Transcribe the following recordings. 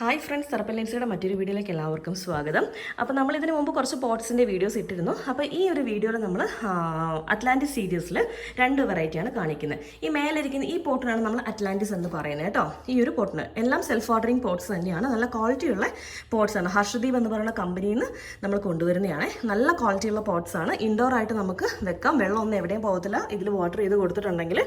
Hi friends സർപ്പലൻസിയുടെ മറ്റൊരു വീഡിയോയിലേക്ക് എല്ലാവർക്കും സ്വാഗതം. അപ്പോൾ നമ്മൾ ഇതിനു മുമ്പ് കുറച്ച് പോട്ട്സിന്റെ വീഡിയോസ് ഇട്ടിരുന്നു. അപ്പോൾ ഈ ഒരു വീഡിയോയിൽ നമ്മൾ അറ്റ്ലാന്റിസ് സീരീസിൽ രണ്ട് വെറൈറ്റിയാണ് കാണിക്കുന്നത്. ഈ മേലിരിക്കുന്ന ഈ പോട്ടിനാണ് നമ്മൾ അറ്റ്ലാന്റിസ് എന്ന് പറയുന്നത് കേട്ടോ. ഈ ഒരു പോട്ടിന് എല്ലാം സെൽഫ് ഓർഡറിങ് പോട്ട്സ് തന്നെയാണ്. നല്ല ക്വാളിറ്റിയുള്ള പോട്ട്സ് ആണ്. ഹർഷദീപ് എന്ന് പറയുന്ന കമ്പനിയിൽ നിന്ന് നമ്മൾ കൊണ്ടുവരുന്നതാണ്. നല്ല ക്വാളിറ്റിയുള്ള പോട്ട്സ് ആണ്. ഇൻഡോർ ആയിട്ട് നമുക്ക് വെക്കാം. വെള്ളം ഒന്നും എവിടെയും പോകത്തില്ല. ഇതിൽ വാട്ടർ ചെയ്ത് കൊടുത്തിട്ടുണ്ടെങ്കിൽ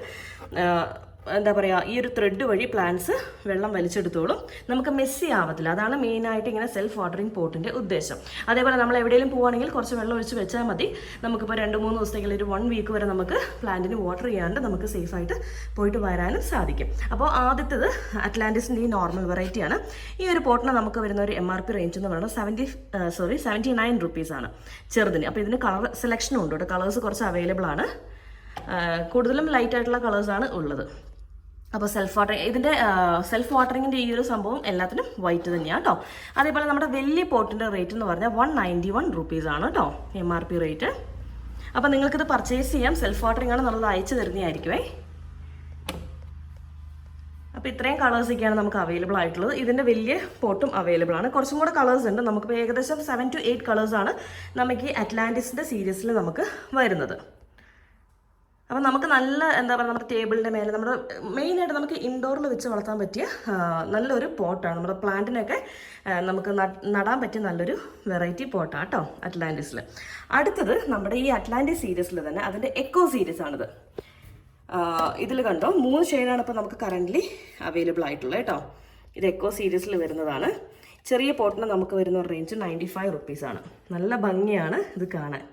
എന്താ പറയുക ഈ ഒരു ത്രെഡ് വഴി പ്ലാന്റ്സ് വെള്ളം വലിച്ചെടുത്തോളും. നമുക്ക് മെസ്സി ആവത്തില്ല. അതാണ് മെയിനായിട്ട് ഇങ്ങനെ സെൽഫ് വാട്ടറിംഗ് പോട്ടിന്റെ ഉദ്ദേശം. അതേപോലെ നമ്മൾ എവിടെയെങ്കിലും പോവുകയാണെങ്കിൽ കുറച്ച് വെള്ളം ഒഴിച്ച് വെച്ചാൽ മതി. നമുക്കിപ്പോൾ രണ്ട് മൂന്ന് ദിവസത്തേക്ക് ഒരു വൺ വീക്ക് വരെ നമുക്ക് പ്ലാന്റിന് വാട്ടർ ചെയ്യാണ്ട് നമുക്ക് സേഫായിട്ട് പോയിട്ട് വരാനും സാധിക്കും. അപ്പോൾ ആദ്യത്തേത് അറ്റ്ലാന്റിസിന്റെ ഈ നോർമൽ വെറൈറ്റിയാണ് ഈ ഒരു പോട്ടിന് നമുക്ക് വരുന്ന ഒരു എം ആർ പി റേഞ്ച് എന്ന് പറയുന്നത് സെവന്റി സോറി സെവന്റി നയൻ റുപ്പീസാണ് ചെറുതിന്. അപ്പോൾ ഇതിന് കളർ സെലക്ഷനും ഉണ്ട് കേട്ടോ. കളേഴ്സ് കുറച്ച് അവൈലബിൾ ആണ്. കൂടുതലും ലൈറ്റ് ആയിട്ടുള്ള കളേഴ്സാണ് ഉള്ളത്. അപ്പോൾ സെൽഫ് വാട്ടറിങ് ഇതിന്റെ സെൽഫ് വാട്ടറിങ്ങിന്റെ ഈ ഒരു സംഭവം എല്ലാത്തിനും വൈറ്റ് തന്നെയാണ് കേട്ടോ അതേപോലെ നമ്മുടെ വലിയ പോട്ടിന്റെ റേറ്റ് എന്ന് പറഞ്ഞാൽ വൺ നയന്റി വൺ റുപ്പീസാണ് കേട്ടോ എം ആർ പി റേറ്റ് അപ്പോൾ നിങ്ങൾക്കിത് പർച്ചേസ് ചെയ്യാം. സെൽഫ് വാട്ടറിംഗ് ആണ് നമ്മളത് അയച്ചു തരുന്നതായിരിക്കുമേ അപ്പോൾ ഇത്രയും കളേഴ്സൊക്കെയാണ് നമുക്ക് അവൈലബിൾ ആയിട്ടുള്ളത്. ഇതിന്റെ വലിയ പോട്ടും അവൈലബിൾ ആണ്. കുറച്ചും കൂടെ കളേഴ്സ് ഉണ്ട്. നമുക്കിപ്പോൾ ഏകദേശം സെവൻ ടു എയ്റ്റ് കളേഴ്സാണ് നമുക്ക് ഈ അറ്റ്ലാന്റിസിന്റെ സീരീസിൽ നമുക്ക് വരുന്നത്. അപ്പം നമുക്ക് നല്ല എന്താ പറയുക നമ്മുടെ ടേബിളിന്റെ മേലെ നമ്മുടെ മെയിനായിട്ട് നമുക്ക് ഇൻഡോറിൽ വെച്ച് വളർത്താൻ പറ്റിയ നല്ലൊരു പോട്ടാണ്. നമ്മുടെ പ്ലാന്റിനൊക്കെ നമുക്ക് നടാൻ പറ്റിയ നല്ലൊരു വെറൈറ്റി പോട്ടാണ് കേട്ടോ അറ്റ്ലാന്റിസിൽ അടുത്തത് നമ്മുടെ ഈ അറ്റ്ലാന്റിസ് സീരീസിൽ തന്നെ അതിന്റെ എക്കോ സീരീസ് ആണിത്. ഇതിൽ കണ്ടോ മൂന്ന് ഷെയ്ഡാണ് ഇപ്പോൾ നമുക്ക് കറന്റ്ലി അവൈലബിൾ ആയിട്ടുള്ളത് കേട്ടോ ഇത് എക്കോ സീരീസിൽ വരുന്നതാണ്. ചെറിയ പോട്ടിന് നമുക്ക് വരുന്ന റേഞ്ച് നയന്റി ഫൈവ് റുപ്പീസാണ് നല്ല ഭംഗിയാണ് ഇത് കാണാൻ.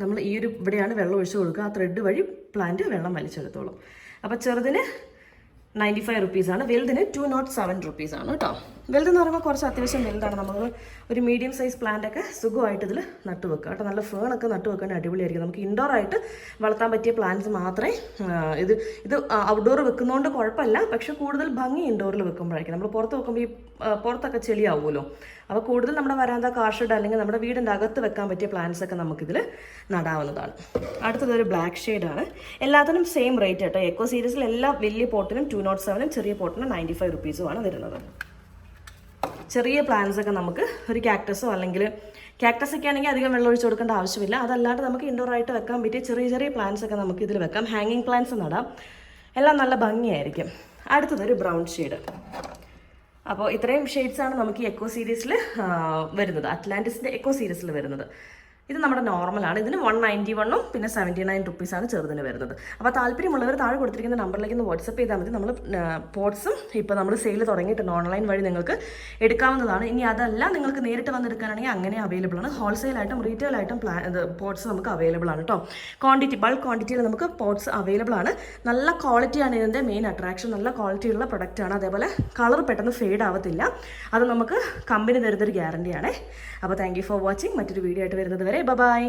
നമ്മൾ ഈ ഒരു ഇവിടെയാണ് വെള്ളം ഒഴിച്ചു കൊടുക്കുക. ആ ത്രെഡ് വഴി പ്ലാന്റ് വെള്ളം വലിച്ചെടുത്തോളും. അപ്പോൾ ചെറുതിന് നയന്റി ഫൈവ് റുപ്പീസാണ് വെൽതിന് ടു നോട്ട് സെവൻ റുപ്പീസാണ് കേട്ടോ വെൽത് എന്ന് പറയുമ്പോൾ കുറച്ച് അത്യാവശ്യം വെൽതാണ് നമ്മൾ ഒരു മീഡിയം സൈസ് പ്ലാന്റ് ഒക്കെ സുഖമായിട്ട് ഇതിൽ നട്ടു വെക്കുക കേട്ടോ നല്ല ഫേണൊക്കെ നട്ടു വെക്കാൻ അടിപൊളിയായിരിക്കും. നമുക്ക് ഇൻഡോർ ആയിട്ട് വളർത്താൻ പറ്റിയ പ്ലാന്റ്സ് മാത്രമേ ഇത് ഇത് ഔട്ട്ഡോർ വെക്കുന്നതുകൊണ്ട് കുഴപ്പമില്ല. പക്ഷെ കൂടുതൽ ഭംഗി ഇൻഡോറിൽ വെക്കുമ്പോഴായിരിക്കും. നമ്മൾ പുറത്ത് വെക്കുമ്പോൾ ഈ പുറത്തൊക്കെ ചെളിയാവുമല്ലോ. അപ്പോൾ കൂടുതൽ നമ്മുടെ വരാന്ത കാർഷെഡ് അല്ലെങ്കിൽ നമ്മുടെ വീടിന്റെ അകത്ത് വെക്കാൻ പറ്റിയ പ്ലാന്റ്സ് ഒക്കെ നമുക്കിതിൽ നടാവുന്നതാണ്. അടുത്തത് ഒരു ബ്ലാക്ക് ഷെയ്ഡാണ് എല്ലാത്തിനും സെയിം റേറ്റ് കേട്ടോ എക്കോ സീരീസിൽ എല്ലാ വലിയ പോട്ടിനും ടു നോട്ട് സെവനും ചെറിയ പോട്ടിന് നയന്റി ഫൈവ് റുപ്പീസുമാണ് വരുന്നത്. ചെറിയ പ്ലാന്റ്സ് ഒക്കെ നമുക്ക് ഒരു ക്യാക്ടസോ അല്ലെങ്കിൽ കാക്ടസ് ഒക്കെ ആണെങ്കിൽ അധികം വെള്ളം ഒഴിച്ച് കൊടുക്കേണ്ട ആവശ്യമില്ല. അതല്ലാണ്ട് നമുക്ക് ഇൻഡോർ ആയിട്ട് വെക്കാൻ പറ്റിയ ചെറിയ ചെറിയ പ്ലാന്റ്സ് ഒക്കെ നമുക്ക് ഇതിൽ വെക്കാം. ഹാങ്ങിങ് പ്ലാന്റ്സ് നടാം. എല്ലാം നല്ല ഭംഗിയായിരിക്കും. അടുത്തത് ഒരു ബ്രൗൺ ഷെയ്ഡ് അപ്പോൾ ഇത്രയും ഷെയ്ഡ്സ് ആണ് നമുക്ക് ഈ എക്കോ സീരീസിൽ വരുന്നത്. അറ്റ്ലാന്റിസിന്റെ എക്കോ സീരീസിൽ വരുന്നത്. ഇത് നമ്മുടെ നോർമലാണ് ഇതിന് വൺ നയന്റി വണ്ണും പിന്നെ സെവന്റി നയൻ റുപ്പീസാണ് ചെറുതിന് വരുന്നത്. അപ്പോൾ താല്പര്യമുള്ളവർ താഴെ കൊടുത്തിരിക്കുന്ന നമ്പറിലേക്ക് ഒന്ന് വാട്സപ്പ് ചെയ്താൽ മതി. നമ്മൾ പോട്ട്സും ഇപ്പോൾ നമ്മൾ സെയിൽ തുടങ്ങിയിട്ടുണ്ട്. ഓൺലൈൻ വഴി നിങ്ങൾക്ക് എടുക്കാവുന്നതാണ്. ഇനി അതല്ല നിങ്ങൾക്ക് നേരിട്ട് വന്നെടുക്കാനാണെങ്കിൽ അങ്ങനെ അവൈലബിൾ ആണ്. ഹോൾസെയിൽ ആയിട്ടും റീറ്റെയിൽ ആയിട്ടും പ്ലാ പോട്ട്സ് നമുക്ക് അവൈലബിൾ ആണ് കേട്ടോ ക്വാണ്ടിറ്റി ബൾക്ക് ക്വാണ്ടിറ്റിയിൽ നമുക്ക് പോട്ട്സ് അവൈലബിൾ ആണ്. നല്ല ക്വാളിറ്റിയാണ് ഇതിന്റെ മെയിൻ അട്രാക്ഷൻ നല്ല ക്വാളിറ്റിയുള്ള ആണ്. അതേപോലെ കളർ പെട്ടെന്ന് ഫെയ്ഡ് ആവത്തില്ല. അത് നമുക്ക് കമ്പനി തരുന്നൊരു ഗ്യാരണ്ടിയാണ് അപ്പോൾ താങ്ക് ഫോർ വാച്ചിങ് മറ്റൊരു വീഡിയോ ആയിട്ട് വരുന്നത് വരെ ബൈ